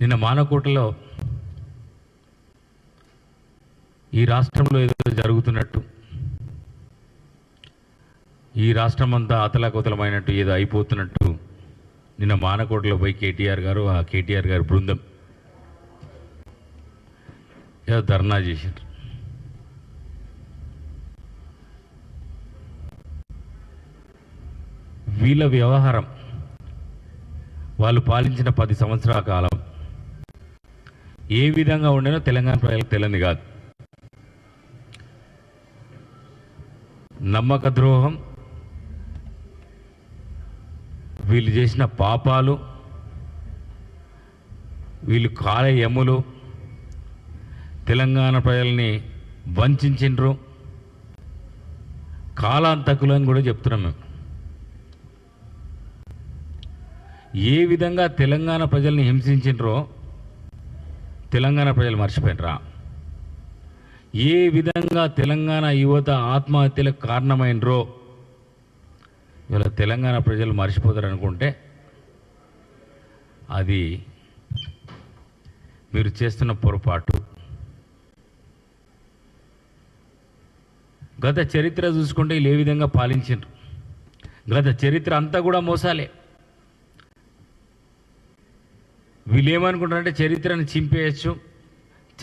నిన్న మానకోటలో ఈ రాష్ట్రంలో ఏదో జరుగుతున్నట్టు. ఈ రాష్ట్రం అంతా అతలాకుతలమైనట్టు ఏదో అయిపోతున్నట్టు నిన్న మానకోటలో పోయి కేటీఆర్ గారు ఆ కేటీఆర్ గారి బృందం ఏదో ధర్నా చేశారు. వీళ్ళ వ్యవహారం వాళ్ళు పాలించిన పది సంవత్సరాల కాలం ఏ విధంగా ఉండేనో తెలంగాణ ప్రజలకు తెలియదు కాదు. నమ్మక ద్రోహం వీళ్ళు చేసిన పాపాలు వీళ్ళు కాల ఎమ్ములు తెలంగాణ ప్రజల్ని వంచు కాలాంతకులు అని కూడా చెప్తున్నాం మేము. ఏ విధంగా తెలంగాణ ప్రజల్ని హింసించిండ్రో తెలంగాణ ప్రజలు మర్చిపోయినరా? ఏ విధంగా తెలంగాణ యువత ఆత్మహత్యలకు కారణమైనరో? ఇవాళ తెలంగాణ ప్రజలు మర్చిపోతారు అనుకుంటే అది మీరు చేస్తున్న పొరపాటు. గత చరిత్ర చూసుకుంటే వీళ్ళు ఏ విధంగా పాలించారు గత చరిత్ర అంతా కూడా మోసాలే. వీళ్ళు ఏమనుకుంటారంటే చరిత్రను చింపేయచ్చు.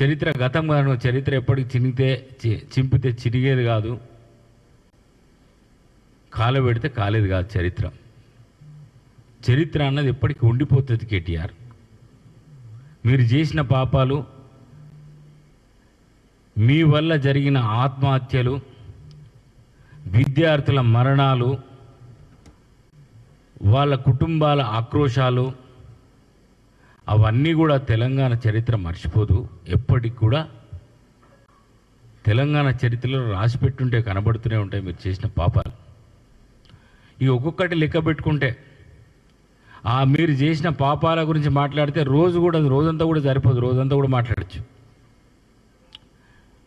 చరిత్ర గతం కాదు చరిత్ర ఎప్పటికి చినిగితే చింపితే చిరిగేది కాదు. కాలు పెడితే కాలేదు కాదు చరిత్ర. చరిత్ర అన్నది ఎప్పటికీ ఉండిపోతుంది కేటీఆర్. మీరు చేసిన పాపాలు మీ వల్ల జరిగిన ఆత్మహత్యలు విద్యార్థుల మరణాలు వాళ్ళ కుటుంబాల ఆక్రోశాలు అవన్నీ కూడా తెలంగాణ చరిత్ర మర్చిపోదు. ఎప్పటికి కూడా తెలంగాణ చరిత్రలో రాసి పెట్టుంటే కనబడుతూనే ఉంటాయి మీరు చేసిన పాపాలు. ఈ ఒక్కొక్కటి లెక్క పెట్టుకుంటే ఆ మీరు చేసిన పాపాల గురించి మాట్లాడితే రోజు కూడా రోజంతా కూడా సరిపోదు. రోజంతా కూడా మాట్లాడచ్చు.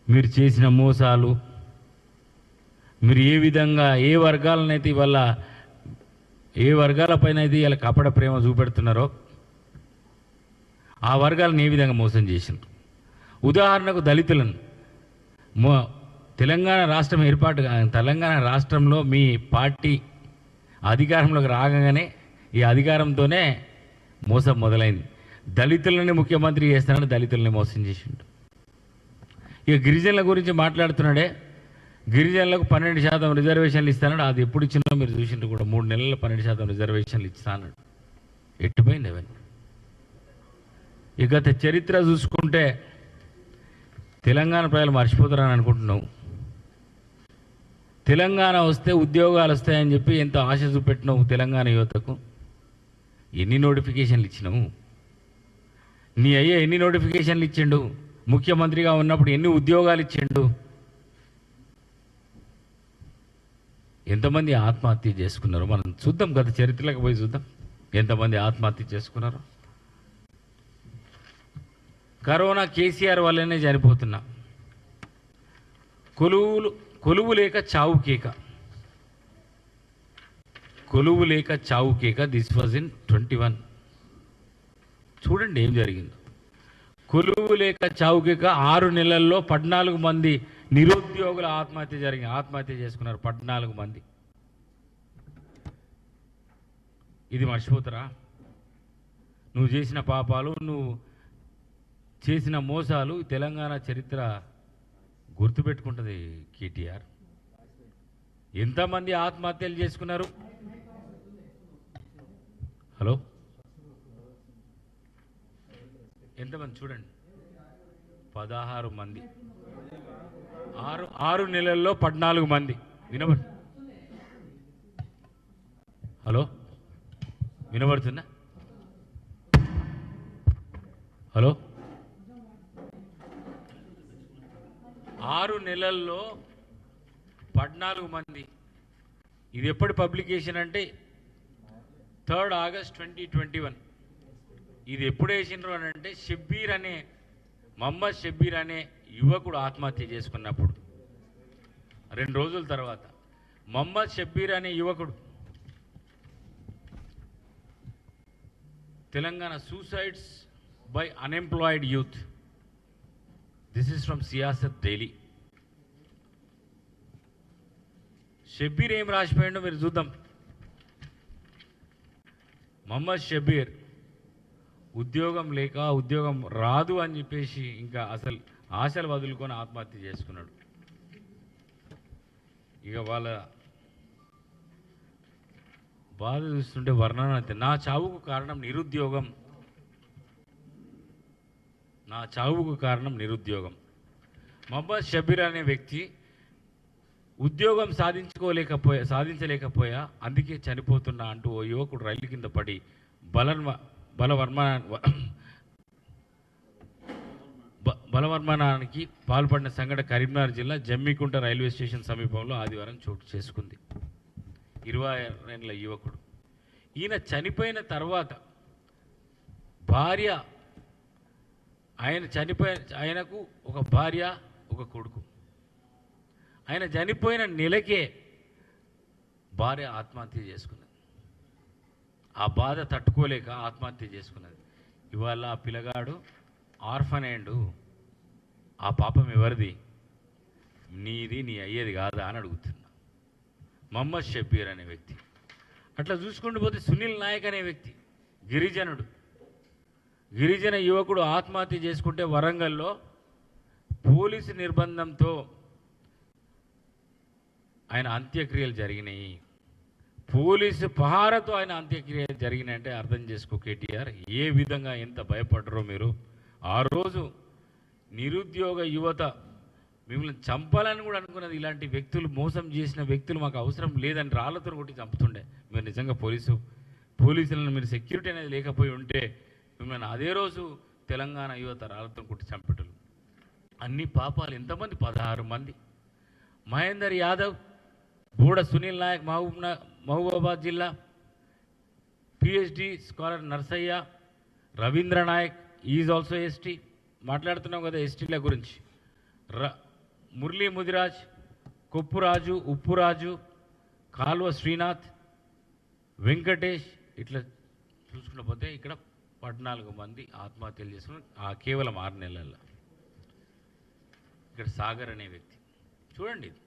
మీరు చేసిన మోసాలు మీరు ఏ విధంగా ఏ వర్గాలనైతే ఇవాళ ఏ వర్గాలపైన అయితే ఇలా కపట ప్రేమ చూపెడుతున్నారో ఆ వర్గాలను ఏ విధంగా మోసం చేసిండ్రు? ఉదాహరణకు దళితులను. మో తెలంగాణ రాష్ట్రం ఏర్పాటు తెలంగాణ రాష్ట్రంలో మీ పార్టీ అధికారంలోకి రాగానే ఈ అధికారంతోనే మోసం మొదలైంది. దళితులని ముఖ్యమంత్రి చేస్తానని దళితులని మోసం చేసిండు. ఇక గిరిజనుల గురించి మాట్లాడుతున్నాడే. గిరిజనులకు పన్నెండు శాతం రిజర్వేషన్లు ఇస్తానడు అది ఎప్పుడు ఇచ్చినా మీరు చూసిండ్రు కూడా. మూడు నెలల పన్నెండు శాతం రిజర్వేషన్లు ఇస్తానడు ఎట్టుపోయింది అవన్నీ? ఈ గత చరిత్ర చూసుకుంటే తెలంగాణ ప్రజలు మర్చిపోతారని అనుకుంటున్నావు. తెలంగాణ వస్తే ఉద్యోగాలు వస్తాయని చెప్పి ఎంత ఆశ చూపెట్టినావు తెలంగాణ యువతకు. ఎన్ని నోటిఫికేషన్లు ఇచ్చినావు? నీ అయ్యే ఎన్ని నోటిఫికేషన్లు ఇచ్చిండు? ముఖ్యమంత్రిగా ఉన్నప్పుడు ఎన్ని ఉద్యోగాలు ఇచ్చిండు? ఎంతమంది ఆత్మహత్య చేసుకున్నారు మనం చూద్దాం గత చరిత్రలకు పోయి చూద్దాం. ఎంతమంది ఆత్మహత్య చేసుకున్నారు? కరోనా కేసీఆర్ వల్లనే చనిపోతున్నా. కొలువులు కొలువు లేక చావు కేక. కొలువు లేక చావు కేక this was in twenty one. చూడండి ఏం జరిగిందో. కొలువు లేక చావు కేక ఆరు నెలల్లో పద్నాలుగు మంది నిరుద్యోగుల ఆత్మహత్య జరిగింది. ఆత్మహత్య చేసుకున్నారు పద్నాలుగు మంది. ఇది మర్చిపోతారా? నువ్వు చేసిన పాపాలు నువ్వు చేసిన మోసాలు తెలంగాణ చరిత్ర గుర్తుపెట్టుకుంటుంది కేటీఆర్. ఎంతమంది ఆత్మహత్యలు చేసుకున్నారు? హలో? ఎంతమంది చూడండి. పదహారు మంది. ఆరు ఆరు నెలల్లో పద్నాలుగు మంది. వినబడు హలో? వినబడుతుందా? హలో? ఆరు నెలల్లో పద్నాలుగు మంది. ఇది ఎప్పటి పబ్లికేషన్ అంటే third August twenty twenty one. ఇది ఎప్పుడు వేసినారు అని అంటే షబ్బీర్ అనే మహమ్మద్ షబ్బీర్ అనే యువకుడు ఆత్మహత్య చేసుకున్నప్పుడు. రెండు రోజుల తర్వాత మహమ్మద్ షబ్బీర్ అనే యువకుడు Telangana suicides by unemployed youth this is from Siasat daily Shabbir ఏం రాసిపోయాడో మీరు చూద్దాం. మహమ్మద్ షబ్బీర్ ఉద్యోగం లేక ఉద్యోగం రాదు అని చెప్పేసి ఇంకా అసలు ఆశలు వదులుకొని ఆత్మహత్య చేసుకున్నాడు. ఇక వాళ్ళ బాధ చూస్తుంటే వర్ణన నా చావుకు కారణం నిరుద్యోగం. నా చావుకు కారణం నిరుద్యోగం. మహమ్మద్ షబీర్ అనే వ్యక్తి ఉద్యోగం సాధించుకోలేకపోయా సాధించలేకపోయా అందుకే చనిపోతున్నా అంటూ ఓ యువకుడు రైలు కింద పడి బలన్మ బలవర్మ బ- బలవర్మనానికి పాల్పడిన సంఘటన కరీంనగర్ జిల్లా జమ్మికుంట రైల్వే స్టేషన్ సమీపంలో ఆదివారం చోటు చేసుకుంది. ఇరవై ఏళ్ళ యువకుడు. ఈయన చనిపోయిన తర్వాత భార్య ఆయన చనిపోయిన ఆయనకు ఒక భార్య ఒక కొడుకు. ఆయన చనిపోయిన నెలకే భార్య ఆత్మహత్య చేసుకున్నది. ఆ బాధ తట్టుకోలేక ఆత్మహత్య చేసుకున్నది. ఇవాళ ఆ పిల్లగాడు ఆర్ఫనైండు ఆ పాపం ఎవరిది? నీది నీ అయ్యేది కాదా అని అడుగుతున్నా. మహమ్మద్ షబీర్ అనే వ్యక్తి. అట్లా చూసుకుంటూ పోతే సునీల్ నాయక్ అనే వ్యక్తి. గిరిజనుడు. గిరిజన యువకుడు ఆత్మహత్య చేసుకుంటే వరంగల్లో పోలీసు నిర్బంధంతో ఆయన అంత్యక్రియలు జరిగినాయి. పోలీసు పహారతో ఆయన అంత్యక్రియలు జరిగినాయంటే అర్థం చేసుకో కేటీఆర్ ఏ విధంగా ఎంత భయపడరో మీరు. ఆ రోజు నిరుద్యోగ యువత మిమ్మల్ని చంపాలని కూడా అనుకున్నది ఇలాంటి వ్యక్తులు మోసం చేసిన వ్యక్తులు మాకు అవసరం లేదని రాళ్ళతో కొట్టి చంపుతుండే. మీరు నిజంగా పోలీసు పోలీసులను మీరు సెక్యూరిటీ అనేది లేకపోయి ఉంటే మిమ్మల్ని అదే రోజు తెలంగాణ యువత రాళ్ళతో కొట్టి చంపటలు అన్ని పాపాలు ఎంతమంది? పదహారు మంది. మహేందర్ యాదవ్ బూడ సునీల్ నాయక్ మహబూబ్ మహబూబాబాద్ జిల్లా PhD scholar Narsaiah Ravindra Naik is also ST మాట్లాడుతున్నాం కదా ఎస్టీల గురించి. ర మురళీ ముదిరాజ్ కొప్పురాజు ఉప్పురాజు కాల్వ శ్రీనాథ్ వెంకటేష్ ఇట్లా చూసుకున్నపోతే పోతే ఇక్కడ పద్నాలుగు మంది ఆత్మహత్యలు చేసుకుని ఆ కేవలం ఆరు నెలల్లో. ఇక్కడ సాగర్ అనే వ్యక్తి. చూడండి ఇది.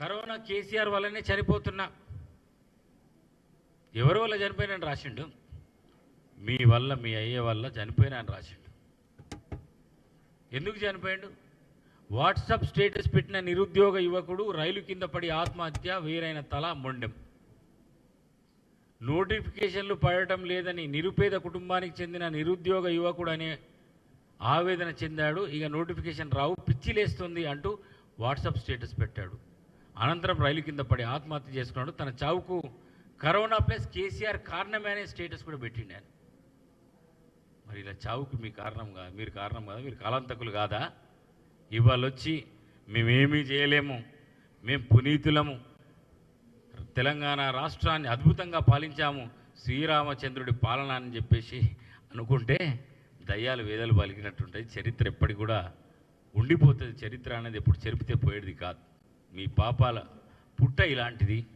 కరోనా కేసీఆర్ వల్లనే చనిపోతున్నా. ఎవరి వల్ల చనిపోయినని రాసిండు? మీ వల్ల మీ అయ్య వల్ల చనిపోయినా అని రాసిండు. ఎందుకు చనిపోయాడు? వాట్సాప్ స్టేటస్ పెట్టిన నిరుద్యోగ యువకుడు రైలు కింద పడి ఆత్మహత్య వేరైన తల మొండెం. నోటిఫికేషన్లు పడటం లేదని నిరుపేద కుటుంబానికి చెందిన నిరుద్యోగ యువకుడు అనే ఆవేదన చెందాడు. ఇక నోటిఫికేషన్ రావు పిచ్చిలేస్తుంది అంటూ వాట్సాప్ స్టేటస్ పెట్టాడు. అనంతరం రైలు కింద పడి ఆత్మహత్య చేసుకున్నాడు. తన చావుకు కరోనా ప్లస్ కేసీఆర్ కారణమే అనే స్టేటస్ కూడా పెట్టిండు ఆయన. మరి ఇలా చావుకు మీ కారణం కాదు మీరు కారణం కాదా? మీరు కాలాంతకులు కాదా? ఇవాళ వచ్చి మేమేమీ చేయలేము. మేము పునీతులము. తెలంగాణ రాష్ట్రాన్ని అద్భుతంగా పాలించాము. శ్రీరామచంద్రుడి పాలన అని చెప్పేసి అనుకుంటే దయ్యాలు వేదాలు పలికినట్టుంటాయి. చరిత్ర ఎప్పటికి కూడా ఉండిపోతుంది. చరిత్ర అనేది ఎప్పుడు చెరిపితే పోయేది కాదు. మీ పాపాల పుట్ట ఇలాంటిది.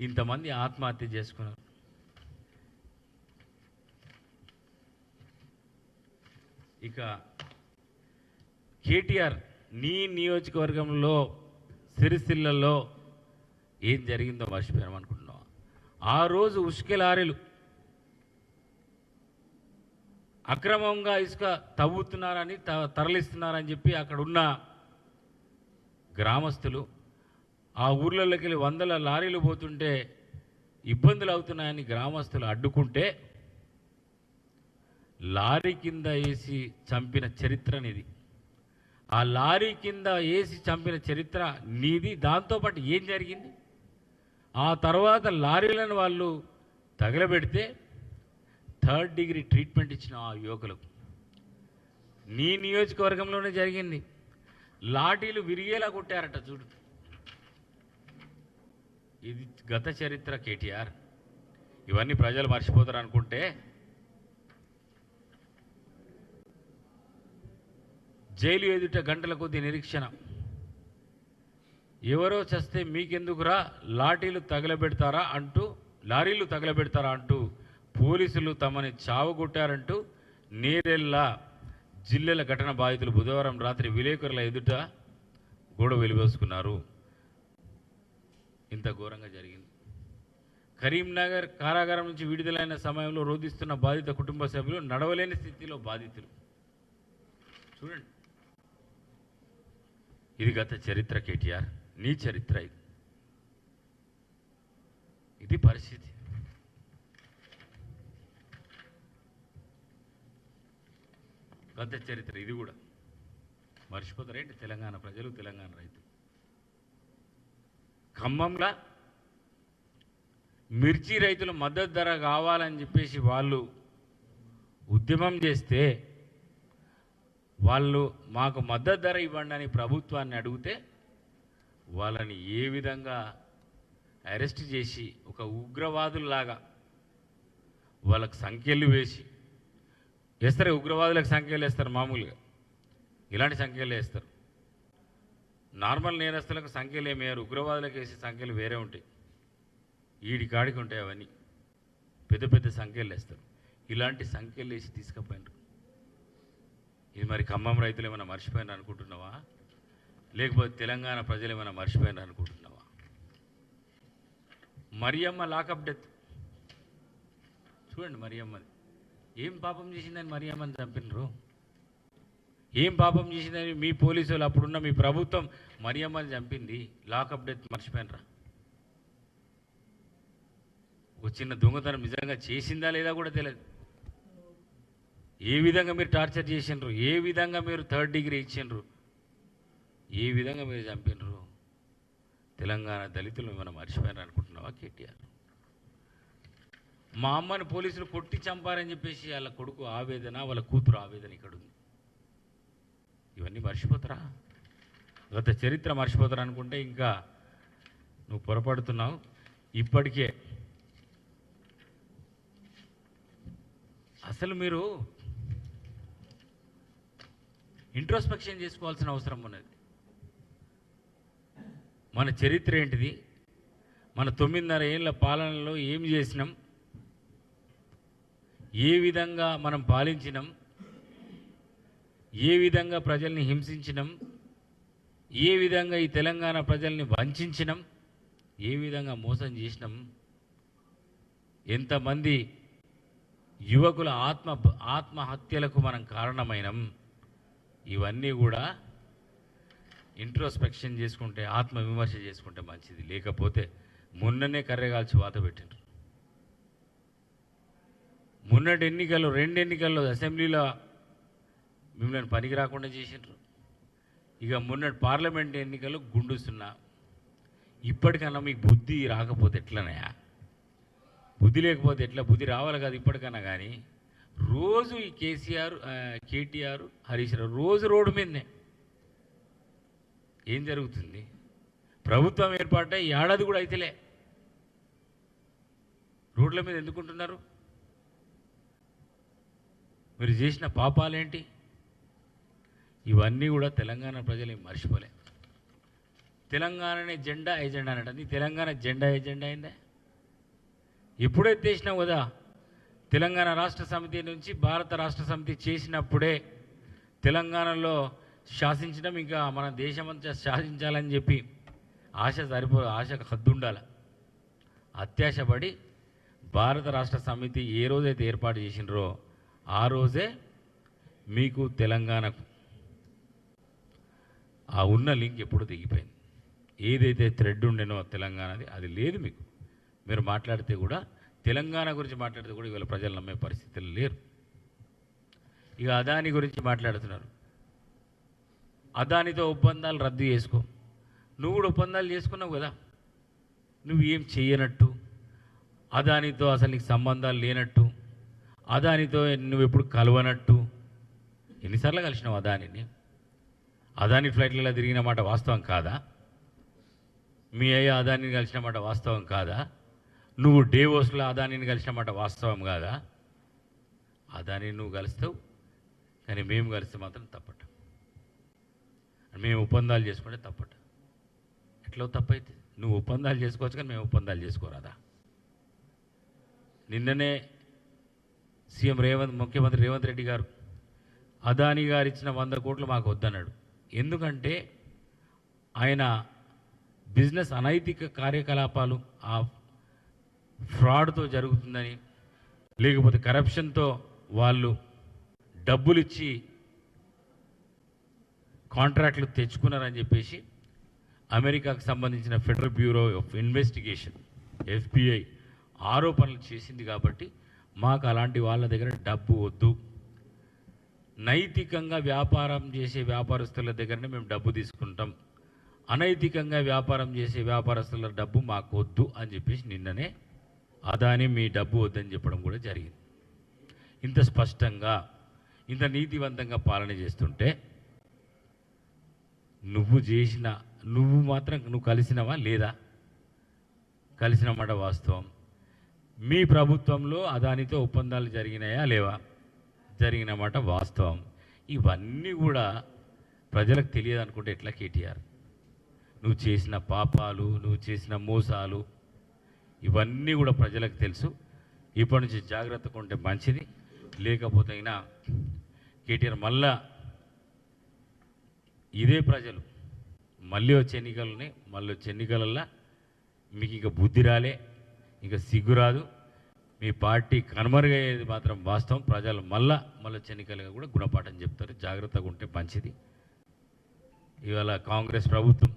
ఇంతమంది ఆత్మహత్య చేసుకున్నారు. ఇక కేటీఆర్ నీ నియోజకవర్గంలో సిరిసిల్లలో ఏం జరిగిందో మర్చిపోయాం అనుకుంటున్నాం ఆ రోజు ఉసుక లారీలు అక్రమంగా ఇసుక తవ్వుతున్నారని త- తరలిస్తున్నారని చెప్పి అక్కడ ఉన్న గ్రామస్తులు ఆ ఊర్లలోకి వెళ్ళి వందల లారీలు పోతుంటే ఇబ్బందులు అవుతున్నాయని గ్రామస్తులు అడ్డుకుంటే లారీ కింద వేసి చంపిన చరిత్రనిది ఆ లారీ కింద వేసి చంపిన చరిత్ర నీది. దాంతోపాటు ఏం జరిగింది? ఆ తర్వాత లారీలను వాళ్ళు తగలబెడితే థర్డ్ డిగ్రీ ట్రీట్మెంట్ ఇచ్చిన ఆ యువకులకు. నీ నియోజకవర్గంలోనే జరిగింది. లాఠీలు విరిగేలా కొట్టారట చూడు. ఇది గత చరిత్ర కేటీఆర్. ఇవన్నీ ప్రజలు మర్చిపోతారు అనుకుంటే జైలు ఎదుట గంటల కొద్ది నిరీక్షణ. ఎవరో చస్తే మీకెందుకురా? లాఠీలు తగలబెడతారా అంటూ లారీలు తగలబెడతారా అంటూ పోలీసులు తమని చావగొట్టారంటూ నేరెల్లా జిల్లెల ఘటన బాధితులు బుధవారం రాత్రి విలేకరుల ఎదుట గోడ వెలివేసుకున్నారు. ఇంత ఘోరంగా జరిగింది. కరీంనగర్ కారాగారం నుంచి విడుదలైన సమయంలో రోధిస్తున్న బాధిత కుటుంబ సభ్యులు నడవలేని స్థితిలో బాధితులు. చూడండి. ఇది గత చరిత్ర కేటీఆర్. నీ చరిత్ర ఇది. ఇది పరిస్థితి. గత చరిత్ర ఇది కూడా. మర్చిపోతారేంటి తెలంగాణ ప్రజలు తెలంగాణ రైతులు. ఖమ్మంలా మిర్చి రైతులు మద్దతు ధర కావాలని చెప్పేసి వాళ్ళు ఉద్యమం చేస్తే వాళ్ళు మాకు మద్దతు ధర ఇవ్వండి అని ప్రభుత్వాన్ని అడిగితే వాళ్ళని ఏ విధంగా అరెస్ట్ చేసి ఒక ఉగ్రవాదుల్లాగా వాళ్ళకు సంఖ్యలు వేసి వేస్తారు ఉగ్రవాదులకు సంఖ్యలు వేస్తారు మామూలుగా. ఇలాంటి సంఖ్యలు వేస్తారు. నార్మల్ నేరస్తులకు సంఖ్యలు ఏమి ఉగ్రవాదులకు వేసే సంఖ్యలు వేరే ఉంటాయి. ఈడి కాడికి ఉంటాయి అవన్నీ. పెద్ద పెద్ద సంఖ్యలు వేస్తారు. ఇలాంటి సంఖ్యలు వేసి తీసుకుపోయినారు. ఇది మరి ఖమ్మం రైతులు ఏమైనా మర్చిపోయినారు అనుకుంటున్నావా? లేకపోతే తెలంగాణ ప్రజలు ఏమైనా మర్చిపోయినారు అనుకుంటున్నావా? Mariyamma lockup death. చూడండి మరియమ్మది. ఏం పాపం చేసిందని మరియమ్మని చంపినరు? ఏం పాపం చేసిందని మీ పోలీసు వాళ్ళు అప్పుడున్న మీ ప్రభుత్వం మరియమ్మని చంపింది? లాకప్ డెత్ మర్చిపోయినరా? ఒక చిన్న దొంగతనం నిజంగా చేసిందా లేదా కూడా తెలియదు. ఏ విధంగా మీరు టార్చర్ చేసిండ్రు? ఏ విధంగా మీరు థర్డ్ డిగ్రీ ఇచ్చిండ్రు? ఏ విధంగా మీరు చంపినరు? తెలంగాణ దళితులు మనం మర్చిపోయారు అనుకుంటున్నావా కేటీఆర్? మా అమ్మని పోలీసులు కొట్టి చంపారని చెప్పేసి వాళ్ళ కొడుకు ఆవేదన వాళ్ళ కూతురు ఆవేదన ఇక్కడ ఉంది ఇవన్నీ మర్చిపోతారా? గత చరిత్ర మర్చిపోతారా అనుకుంటే ఇంకా నువ్వు పొరపడుతున్నావు. ఇప్పటికే అసలు మీరు ఇంట్రోస్పెక్షన్ చేసుకోవాల్సిన అవసరం ఉన్నది. మన చరిత్ర ఏంటిది? మన తొమ్మిదిన్నర ఏళ్ళ పాలనలో ఏం చేసినాం? ఏ విధంగా మనం పాలించినాం ఏ విధంగా ప్రజల్ని హింసించినాం ఏ విధంగా ఈ తెలంగాణ ప్రజల్ని వంచినాం ఏ విధంగా మోసం చేసినాం ఎంతమంది యువకుల ఆత్మ ఆత్మహత్యలకు మనం కారణమైనం ఇవన్నీ కూడా ఇంట్రోస్పెక్షన్ చేసుకుంటే ఆత్మవిమర్శ చేసుకుంటే మంచిది. లేకపోతే మొన్ననే కర్రెగాల్చి వాత పెట్టిండ్రు. మొన్నటి ఎన్నికల్లో రెండు ఎన్నికల్లో అసెంబ్లీలో మిమ్మల్ని పనికి రాకుండా చేసిండ్రు. ఇక మొన్నటి పార్లమెంట్ ఎన్నికల్లో గుండుస్తున్నా ఇప్పటికన్నా మీకు బుద్ధి రాకపోతే ఎట్లనయా బుద్ధి లేకపోతే ఎట్లా బుద్ధి రావాలి కదా ఇప్పటికన్నా కానీ రోజు ఈ కేసీఆర్ కేటీఆర్ హరీష్ రావు రోజు రోడ్డు మీదనే. ఏం జరుగుతుంది? ప్రభుత్వం ఏర్పాటై ఏడాది కూడా అయితేలే. రోడ్ల మీద ఎందుకుంటున్నారు? మీరు చేసిన పాపాలేంటి? ఇవన్నీ కూడా తెలంగాణ ప్రజలు మర్చిపోలే. తెలంగాణనే జెండా ఎజెండా అంటే తెలంగాణ జెండా ఎజెండా అయిందా? ఎప్పుడైతే చేసినావు కదా తెలంగాణ రాష్ట్ర సమితి నుంచి భారత రాష్ట్ర సమితి చేసినప్పుడే తెలంగాణలో శాసించడం ఇంకా మన దేశమంతా శాసించాలని చెప్పి ఆశ సరిపో ఆశకు హద్దు ఉండాలి అత్యాశపడి భారత రాష్ట్ర సమితి ఏ రోజైతే ఏర్పాటు చేసినరో ఆ రోజే మీకు తెలంగాణకు ఆ ఉన్న లింక్ ఎప్పుడు దిగిపోయింది ఏదైతే థ్రెడ్ ఉండేనో తెలంగాణది అది లేదు మీకు. మీరు మాట్లాడితే కూడా తెలంగాణ గురించి మాట్లాడితే కూడా ఇవాళ ప్రజలు నమ్మే పరిస్థితులు లేరు. ఇక అదాని గురించి మాట్లాడుతున్నారు. అదానితో ఒప్పందాలు రద్దు చేసుకో. నువ్వు కూడా ఒప్పందాలు చేసుకున్నావు కదా. నువ్వు ఏం చేయనట్టు? అదానితో అసలు నీకు సంబంధాలు లేనట్టు? అదానితో నువ్వు ఎప్పుడు కలవనట్టు? ఎన్నిసార్లు కలిసినావు అదానిని? అదాని ఫ్లైట్లలో తిరిగిన మాట వాస్తవం కాదా? మీ అయ్య అదానిని కలిసిన మాట వాస్తవం కాదా? నువ్వు డేవోస్లో అదానిని కలిసిన మాట వాస్తవం కాదా? అదానిని నువ్వు కలుస్తావు కానీ మేము కలిస్తే మాత్రం తప్పట. మేము ఒప్పందాలు చేసుకుంటే తప్పట. ఎట్లా తప్పైతే నువ్వు ఒప్పందాలు చేసుకోవచ్చు కానీ మేము ఒప్పందాలు చేసుకోరాదా? నిన్ననే సీఎం రేవంత్ ముఖ్యమంత్రి రేవంత్ రెడ్డి గారు అదానీ గారు ఇచ్చిన వంద కోట్లు మాకు వద్దన్నాడు. ఎందుకంటే ఆయన బిజినెస్ అనైతిక కార్యకలాపాలు ఆ ఫ్రాడ్తో జరుగుతుందని లేకపోతే కరప్షన్తో వాళ్ళు డబ్బులు ఇచ్చి కాంట్రాక్ట్లు తెచ్చుకున్నారని చెప్పేసి అమెరికాకు సంబంధించిన federal bureau of investigation FBI ఆరోపణలు చేసింది కాబట్టి మాకు అలాంటి వాళ్ళ దగ్గర డబ్బు వద్దు. నైతికంగా వ్యాపారం చేసే వ్యాపారస్తుల దగ్గరనే మేము డబ్బు తీసుకుంటాం. అనైతికంగా వ్యాపారం చేసే వ్యాపారస్తుల డబ్బు మాకు వద్దు అని చెప్పేసి నిన్ననే అదాని మీ డబ్బు వద్దని చెప్పడం కూడా జరిగింది. ఇంత స్పష్టంగా ఇంత నీతివంతంగా పాలన చేస్తుంటే నువ్వు చేసిన నువ్వు మాత్రం నువ్వు కలిసినవా లేదా? కలిసిన మాట వాస్తవం. మీ ప్రభుత్వంలో అదానితో ఒప్పందాలు జరిగినాయా లేవా? జరిగినమాట వాస్తవం. ఇవన్నీ కూడా ప్రజలకు తెలియదు అనుకుంటే ఎట్లా కేటీఆర్? నువ్వు చేసిన పాపాలు నువ్వు చేసిన మోసాలు ఇవన్నీ కూడా ప్రజలకు తెలుసు. ఇప్పటి నుంచి జాగ్రత్తగా ఉంటే మంచిది. లేకపోతే అయినా కేటీఆర్ మళ్ళా ఇదే ప్రజలు. మళ్ళీ వచ్చే ఎన్నికలని మళ్ళీ వచ్చే ఎన్నికలల్లో మీకు ఇంకా బుద్ధి రాలే. ఇంకా సిగ్గు రాదు. మీ పార్టీ కనుమరుగయ్యేది మాత్రం వాస్తవం. ప్రజలు మళ్ళా మళ్ళీ చెన్నికలుగా కూడా గుణపాఠం చెప్తారు. జాగ్రత్తగా ఉంటే మంచిది. ఇవాళ కాంగ్రెస్ ప్రభుత్వం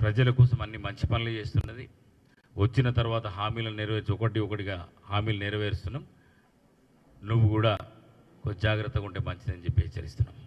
ప్రజల కోసం అన్ని మంచి పనులు చేస్తున్నది. వచ్చిన తర్వాత హామీలను నెరవేర్చి ఒకటి ఒకటిగా హామీలు నెరవేరుస్తున్నాం. నువ్వు కూడా కొంచెం జాగ్రత్తగా ఉంటే మంచిదని చెప్పి హెచ్చరిస్తున్నాం.